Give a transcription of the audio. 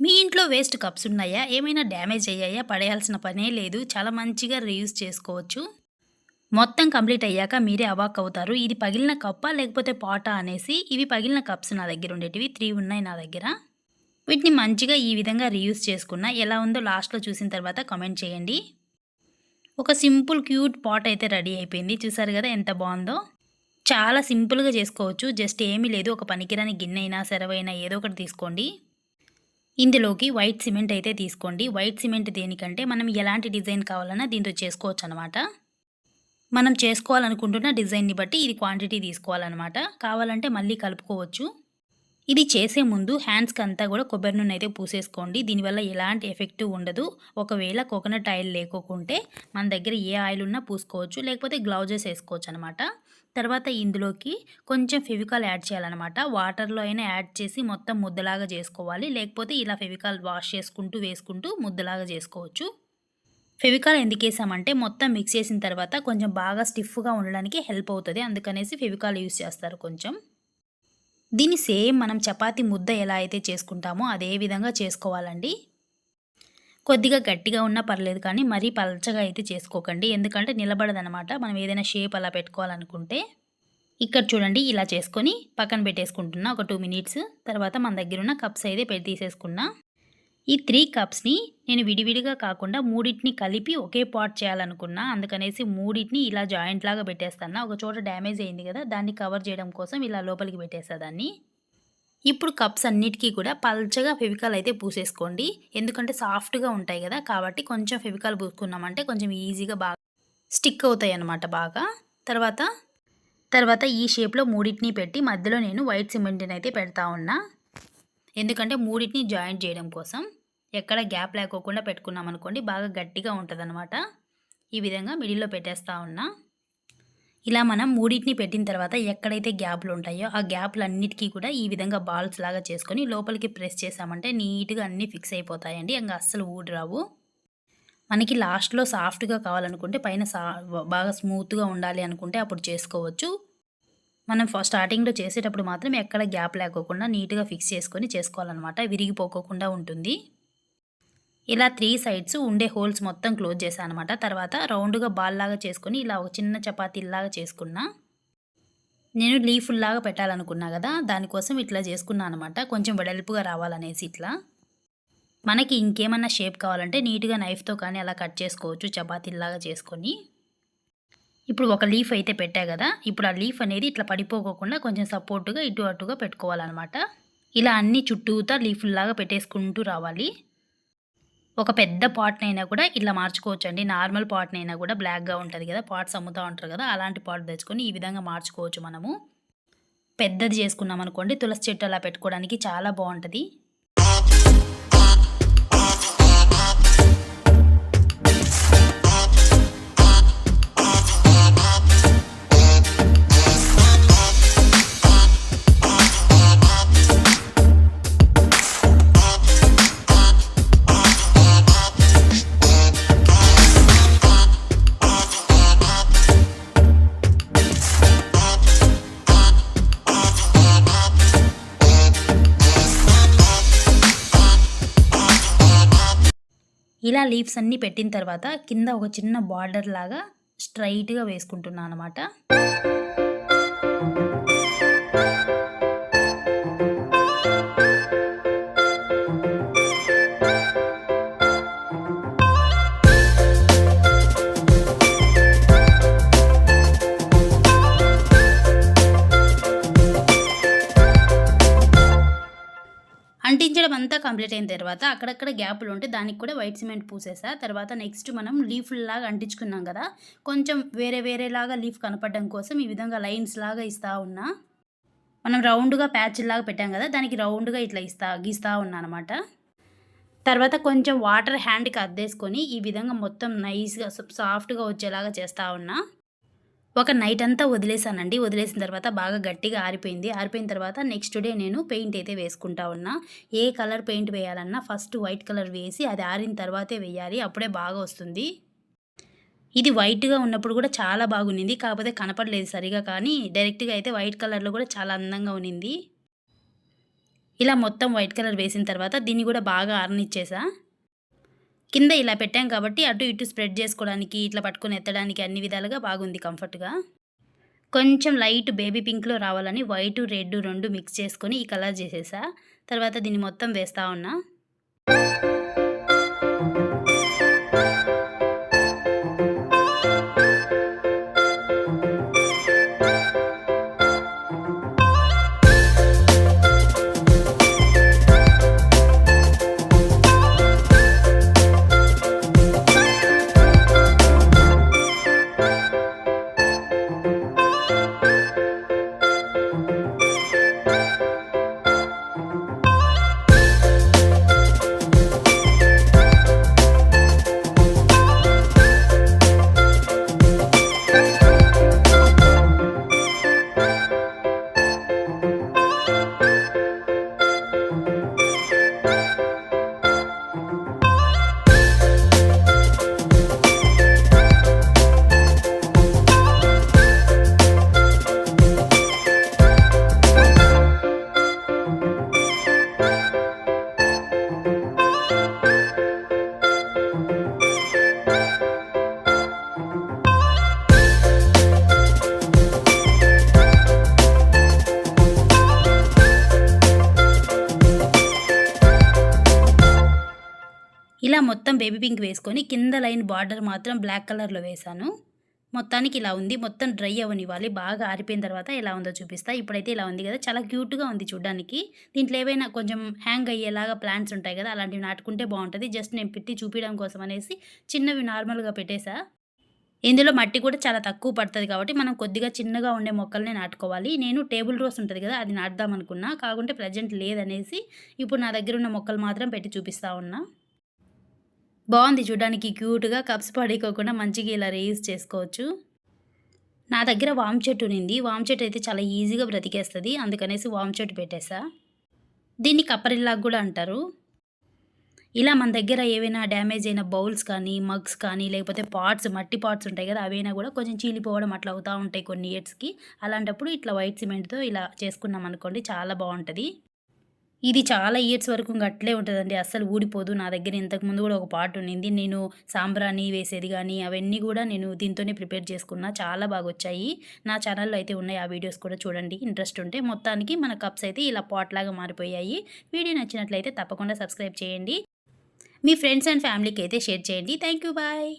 మీ ఇంట్లో waste cups ఉన్నాయా? ఏమైనా డ్యామేజ్ అయ్యాయా? పడేయాల్సిన పనే లేదు. చాలా మంచిగా రీయూజ్ చేసుకోవచ్చు. మొత్తం కంప్లీట్ అయ్యాక మీరే అవాక్ అవుతారు. ఇది పగిలిన కప్పా? లేకపోతే పాటా అనేసి? ఇవి పగిలిన కప్స్ నా దగ్గర ఉండేటివి. త్రీ ఉన్నాయి నా దగ్గర. వీటిని మంచిగా ఈ విధంగా రీయూజ్ చేసుకున్నా ఎలా ఉందో లాస్ట్లో చూసిన తర్వాత కమెంట్ చేయండి. ఒక సింపుల్ క్యూట్ పాట్ అయితే రెడీ అయిపోయింది. చూసారు కదా ఎంత బాగుందో? చాలా సింపుల్గా చేసుకోవచ్చు. జస్ట్ ఏమీ లేదు. ఒక పనికిరాని గిన్నె అయినా సెరవైనా ఏదో ఒకటి తీసుకోండి. ఇందులోకి వైట్ సిమెంట్ అయితే తీసుకోండి. వైట్ సిమెంట్ దేనికంటే మనం ఎలాంటి డిజైన్ కావాలన్నా దీంతో చేసుకోవచ్చు అనమాట మనం చేసుకోవాలనుకుంటున్న డిజైన్ని బట్టి ఇది క్వాంటిటీ తీసుకోవాలన్నమాట. కావాలంటే మళ్ళీ కలుపుకోవచ్చు. ఇది చేసే ముందు హ్యాండ్స్కి అంతా కూడా కొబ్బరి నూనె అయితే పూసేసుకోండి. దీనివల్ల ఎలాంటి ఎఫెక్ట్ ఉండదు. ఒకవేళ కోకోనట్ ఆయిల్ లేకోకుంటే మన దగ్గర ఏ ఆయిల్ ఉన్నా పూసుకోవచ్చు. లేకపోతే గ్లౌజెస్ వేసుకోవచ్చు అనమాట తర్వాత ఇందులోకి కొంచెం ఫెవికాల్ యాడ్ చేయాలన్నమాట. వాటర్లో అయినా యాడ్ చేసి మొత్తం ముద్దలాగా చేసుకోవాలి. లేకపోతే ఇలా ఫెవికాల్ వాష్ చేసుకుంటూ వేసుకుంటూ ముద్దలాగా చేసుకోవచ్చు. ఫెవికాల్ ఎందుకు వేసామంటే మొత్తం మిక్స్ చేసిన తర్వాత కొంచెం బాగా స్టిఫ్గా ఉండడానికి హెల్ప్ అవుతుంది. అందుకనేసి ఫెవికాల్ యూస్ చేస్తారు కొంచెం. దీన్ని సేమ్ మనం చపాతీ ముద్ద ఎలా అయితే చేసుకుంటామో అదే విధంగా చేసుకోవాలండి. కొద్దిగా గట్టిగా ఉన్నా పర్లేదు కానీ మరీ పలచగా అయితే చేసుకోకండి. ఎందుకంటే నిలబడదనమాట మనం ఏదైనా షేప్ అలా పెట్టుకోవాలనుకుంటే ఇక్కడ చూడండి ఇలా చేసుకొని పక్కన పెట్టేసుకుంటున్నా ఒక టూ మినిట్స్. తర్వాత మన దగ్గర ఉన్న కప్స్ అయితే పెట్టి తీసేసుకున్నా. ఈ త్రీ కప్స్ని నేను విడివిడిగా కాకుండా మూడింటిని కలిపి ఒకే పాట్ చేయాలనుకున్నా. అందుకనేసి మూడింటిని ఇలా జాయింట్ లాగా పెట్టేస్తాను ఒక చోట డ్యామేజ్ అయింది కదా దాన్ని కవర్ చేయడం కోసం ఇలా లోపలికి పెట్టేస్తా దాన్ని. ఇప్పుడు కప్స్ అన్నిటికీ కూడా పల్చగా ఫెవికాల్ అయితే పూసేసుకోండి. ఎందుకంటే సాఫ్ట్గా ఉంటాయి కదా కాబట్టి కొంచెం ఫెవికాల్ పూసుకున్నామంటే కొంచెం ఈజీగా బాగా స్టిక్ అవుతాయి అన్నమాట బాగా. తర్వాత తర్వాత ఈ షేప్లో మూడింటిని పెట్టి మధ్యలో నేను వైట్ సిమెంట్ని అయితే పెడతా ఉన్నా. ఎందుకంటే మూడింటిని జాయింట్ చేయడం కోసం ఎక్కడ గ్యాప్ లేకోకుండా పెట్టుకున్నాం అనుకోండి బాగా గట్టిగా ఉంటుంది ఈ విధంగా మిడిల్లో పెట్టేస్తా ఉన్నా. ఇలా మనం మూడింటిని పెట్టిన తర్వాత ఎక్కడైతే గ్యాప్లు ఉంటాయో ఆ గ్యాప్లు అన్నిటికీ కూడా ఈ విధంగా బాల్స్ లాగా చేసుకొని లోపలికి ప్రెస్ చేసామంటే నీట్గా అన్నీ ఫిక్స్ అయిపోతాయండి. ఇంకా అస్సలు ఊడి రావు. మనకి లాస్ట్లో సాఫ్ట్గా కావాలనుకుంటే పైన సా బాగా స్మూత్గా ఉండాలి అనుకుంటే అప్పుడు చేసుకోవచ్చు. మనం స్టార్టింగ్లో చేసేటప్పుడు మాత్రం ఎక్కడ గ్యాప్ లేకోకుండా నీట్గా ఫిక్స్ చేసుకొని చేసుకోవాలన్నమాట. విరిగిపోకోకుండా ఉంటుంది. ఇలా త్రీ సైడ్స్ ఉండే హోల్స్ మొత్తం క్లోజ్ చేశాను అనమాట తర్వాత రౌండ్గా బాల్ లాగా చేసుకొని ఇలా ఒక చిన్న చపాతీలాగా చేసుకున్నా. నేను లీఫుల్లాగా పెట్టాలనుకున్నా కదా దానికోసం ఇట్లా చేసుకున్నా అనమాట కొంచెం వెడల్పుగా రావాలనేసి ఇట్లా. మనకి ఇంకేమన్నా షేప్ కావాలంటే నీట్గా నైఫ్తో కానీ అలా కట్ చేసుకోవచ్చు చపాతీలాగా చేసుకొని. ఇప్పుడు ఒక లీఫ్ అయితే పెట్టా కదా ఇప్పుడు ఆ లీఫ్ అనేది ఇట్లా పడిపోకోకుండా కొంచెం సపోర్టుగా ఇటు అటుగా పెట్టుకోవాలన్నమాట. ఇలా అన్ని చుట్టూతా లీఫుల్లాగా పెట్టేసుకుంటూ రావాలి. ఒక పెద్ద పాట్నైనా కూడా ఇట్లా మార్చుకోవచ్చు అండి నార్మల్ పాట్నైనా కూడా బ్లాక్గా ఉంటుంది కదా పాట్స్ అమ్ముతూ ఉంటారు కదా అలాంటి పాట్ తెచ్చుకొని ఈ విధంగా మార్చుకోవచ్చు మనము. పెద్దది చేసుకున్నాం అనుకోండి తులసి చెట్టు అలా పెట్టుకోవడానికి చాలా బాగుంటుంది. ఇలా లీవ్స్ అన్నీ పెట్టిన తర్వాత కింద ఒక చిన్న బార్డర్ లాగా స్ట్రైట్గా వేసుకుంటున్నాను అనమాట అంతా కంప్లీట్ అయిన తర్వాత అక్కడక్కడ గ్యాపులు ఉంటే దానికి కూడా వైట్ సిమెంట్ పూసేసా. తర్వాత నెక్స్ట్ మనం లీఫ్లాగా అంటించుకున్నాం కదా కొంచెం వేరే వేరేలాగా లీఫ్ కనపడడం కోసం ఈ విధంగా లైన్స్ లాగా ఇస్తూ ఉన్నా. మనం రౌండ్గా ప్యాచ్లాగా పెట్టాం కదా దానికి రౌండ్గా ఇట్లా ఇస్తా గీస్తూ ఉన్నా అనమాట తర్వాత కొంచెం వాటర్ హ్యాండ్కి అద్దేసుకొని ఈ విధంగా మొత్తం నైస్గా సాఫ్ట్గా వచ్చేలాగా చేస్తూ ఉన్నా. ఒక నైట్ అంతా వదిలేసానండి వదిలేసిన తర్వాత బాగా గట్టిగా ఆరిపోయింది. ఆరిపోయిన తర్వాత నెక్స్ట్ డే నేను పెయింట్ అయితే వేసుకుంటా ఉన్నా. ఏ కలర్ పెయింట్ వేయాలన్నా ఫస్ట్ వైట్ కలర్ వేసి అది ఆరిన తర్వాతే వేయాలి. అప్పుడే బాగా వస్తుంది. ఇది వైట్గా ఉన్నప్పుడు కూడా చాలా బాగుంది కాకపోతే కనపడలేదు సరిగా కానీ డైరెక్ట్గా అయితే వైట్ కలర్లో కూడా చాలా అందంగా ఉన్నింది ఇలా మొత్తం వైట్ కలర్ వేసిన తర్వాత దీన్ని కూడా బాగా ఆరనిచ్చేసా. కింద ఇలా పెట్టాం కాబట్టి అటు ఇటు స్ప్రెడ్ చేసుకోవడానికి ఇట్లా పట్టుకొని ఎత్తడానికి అన్ని విధాలుగా బాగుంది కంఫర్ట్గా. కొంచెం లైట్ బేబీ పింక్లో రావాలని వైట్ రెడ్ రెండు మిక్స్ చేసుకొని ఈ కలర్ చేసేసా. తర్వాత దీన్ని మొత్తం వేస్తా ఉన్నా. మొత్తం బేబీ పింక్ వేసుకొని కింద లైన్ బార్డర్ మాత్రం బ్లాక్ కలర్లో వేశాను. మొత్తానికి ఇలా ఉంది. మొత్తం డ్రై అవ్వనివ్వాలి. బాగా ఆరిపోయిన తర్వాత ఎలా ఉందో చూపిస్తా. ఇప్పుడైతే ఇలా ఉంది కదా. చాలా క్యూట్గా ఉంది చూడడానికి. దీంట్లో ఏవైనా కొంచెం హ్యాంగ్ అయ్యేలాగా ప్లాంట్స్ ఉంటాయి కదా అలాంటివి నాటుకుంటే బాగుంటుంది. జస్ట్ నేను పెట్టి చూపించడం కోసం అనేసి చిన్నవి నార్మల్గా పెట్టేసా. ఇందులో మట్టి కూడా చాలా తక్కువ పడుతుంది కాబట్టి మనం కొద్దిగా చిన్నగా ఉండే మొక్కల్ని నాటుకోవాలి. నేను టేబుల్ రోస్ ఉంటుంది కదా అది నాటుదాం అనుకున్నా. కాకుంటే ప్రజెంట్ లేదనేసి ఇప్పుడు నా దగ్గర ఉన్న మొక్కలు మాత్రం పెట్టి చూపిస్తా ఉన్నా. బాగుంది చూడడానికి క్యూట్గా కప్స్ పడేకోకుండా మంచిగా ఇలా రీయూజ్ చేసుకోవచ్చు. నా దగ్గర వామ్ చెట్టు ఉంది వామ్ చెట్టు అయితే చాలా ఈజీగా బ్రతికేస్తుంది. అందుకనేసి వామ్ చెట్టు పెట్టేసా. దీన్ని కప్పరిల్లాగా కూడా అంటారు. ఇలా మన దగ్గర ఏవైనా డ్యామేజ్ అయిన బౌల్స్ కానీ మగ్స్ కానీ లేకపోతే పాట్స్ మట్టి పాట్స్ ఉంటాయి కదా అవైనా కూడా కొంచెం చీలిపోవడం అట్లా అవుతూ ఉంటాయి కొన్ని ఇయర్స్కి. అలాంటప్పుడు ఇట్లా వైట్ సిమెంట్తో ఇలా చేసుకున్నాం అనుకోండి చాలా బాగుంటుంది. ఇది చాలా ఇయర్స్ వరకు అట్లే ఉంటుందండి. అస్సలు ఊడిపోదు. నా దగ్గర ఇంతకుముందు కూడా ఒక పాట ఉండింది. నేను సాంబ్రాణి వేసేది కానీ అవన్నీ కూడా నేను దీంతోనే ప్రిపేర్ చేసుకున్నా. చాలా బాగా వచ్చాయి నా ఛానల్లో అయితే ఉన్నాయి. ఆ వీడియోస్ కూడా చూడండి. ఇంట్రెస్ట్ ఉంటే మొత్తానికి మన కప్స్ అయితే ఇలా పాట్ లాగా మారిపోయాయి. వీడియో నచ్చినట్లయితే తప్పకుండా సబ్స్క్రైబ్ చేయండి. మీ ఫ్రెండ్స్ అండ్ ఫ్యామిలీకి అయితే షేర్ చేయండి. Thank you bye